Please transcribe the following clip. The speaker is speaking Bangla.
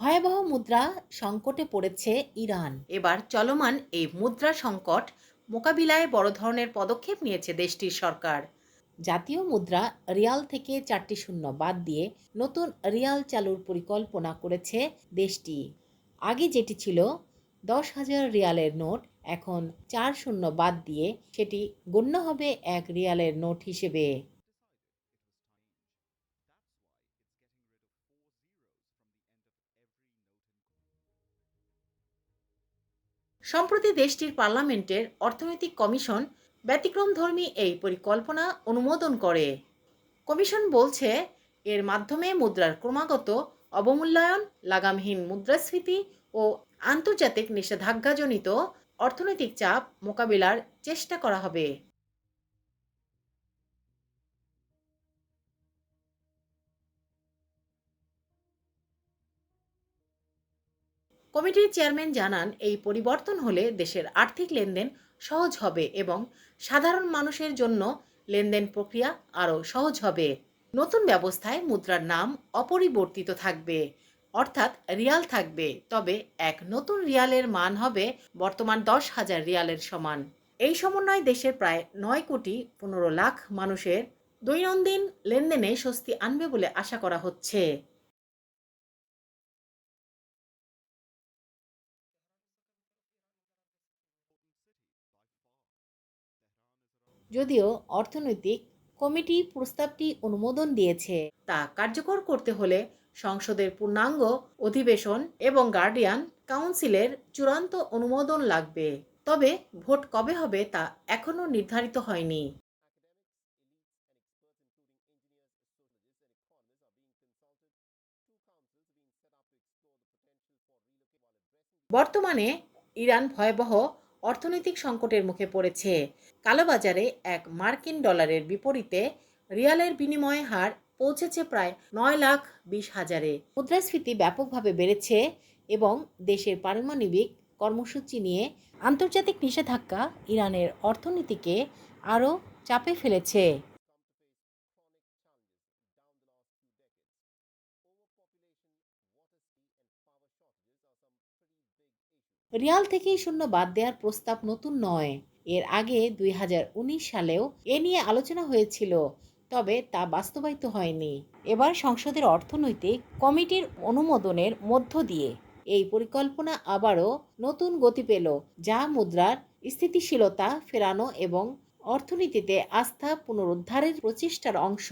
ভয়াবহ মুদ্রা সংকটে পড়েছে ইরান। এবার চলমান এই মুদ্রা সংকট মোকাবিলায় বড় ধরনের পদক্ষেপ নিয়েছে দেশটির সরকার। জাতীয় মুদ্রা রিয়াল থেকে চারটি শূন্য বাদ দিয়ে নতুন রিয়াল চালুর পরিকল্পনা করেছে দেশটি। আগে যেটি ছিল দশ হাজার রিয়ালের নোট, এখন চার শূন্য বাদ দিয়ে সেটি গণ্য হবে এক রিয়ালের নোট হিসেবে। সম্প্রতি দেশটির পার্লামেন্টের অর্থনৈতিক কমিশন ব্যতিক্রমধর্মী এই পরিকল্পনা অনুমোদন করে। কমিশন বলছে, এর মাধ্যমে মুদ্রার ক্রমাগত অবমূল্যায়ন, লাগামহীন মুদ্রাস্ফীতি ও আন্তর্জাতিক নিষেধাজ্ঞাজনিত অর্থনৈতিক চাপ মোকাবিলার চেষ্টা করা হবে। কমিটির চেয়ারম্যান জানান, এই পরিবর্তন হলে দেশের আর্থিক লেনদেন সহজ হবে এবং সাধারণ মানুষের জন্য লেনদেন প্রক্রিয়া আরও সহজ হবে। নতুন ব্যবস্থায় মুদ্রার নাম অপরিবর্তিত থাকবে, অর্থাৎ রিয়াল থাকবে, তবে এক নতুন রিয়ালের মান হবে বর্তমান দশ হাজার রিয়ালের সমান। এই সমন্বয় দেশের প্রায় নয় কোটি পনেরো লাখ মানুষের দৈনন্দিন লেনদেনে স্বস্তি আনবে বলে আশা করা হচ্ছে। যদিও অর্থনৈতিক কমিটি প্রস্তাবটি অনুমোদন দিয়েছে। তা কার্যকর করতে হলে সংসদের পূর্ণাঙ্গ অধিবেশন এবং গার্ডিয়ান কাউন্সিলের চূড়ান্ত অনুমোদন লাগবে। তবে ভোট কবে হবে তা এখনও নির্ধারিত হয়নি। বর্তমানে ইরান ভয়াবহ অর্থনৈতিক সংকটের মুখে পড়েছে। কালোবাজারে এক মার্কিন ডলারের বিপরীতে রিয়ালের বিনিময় হার পৌঁছেছে প্রায় নয় লাখ বিশ হাজারে। মুদ্রাস্ফীতি ব্যাপকভাবে বেড়েছে এবং দেশের পারমাণবিক কর্মসূচি নিয়ে আন্তর্জাতিক নিষেধাজ্ঞা ইরানের অর্থনীতিকে আরও চাপে ফেলেছে। রিয়াল থেকেই শূন্য বাদ দেওয়ার প্রস্তাব নতুন নয়। এর আগে দুই হাজার উনিশ সালেও এ নিয়ে আলোচনা হয়েছিল, তবে তা বাস্তবায়িত হয়নি। এবার সংসদের অর্থনৈতিক কমিটির অনুমোদনের মধ্য দিয়ে এই পরিকল্পনা আবারও নতুন গতি পেল, যা মুদ্রার স্থিতিশীলতা ফেরানো এবং অর্থনীতিতে আস্থা পুনরুদ্ধারের প্রচেষ্টার অংশ।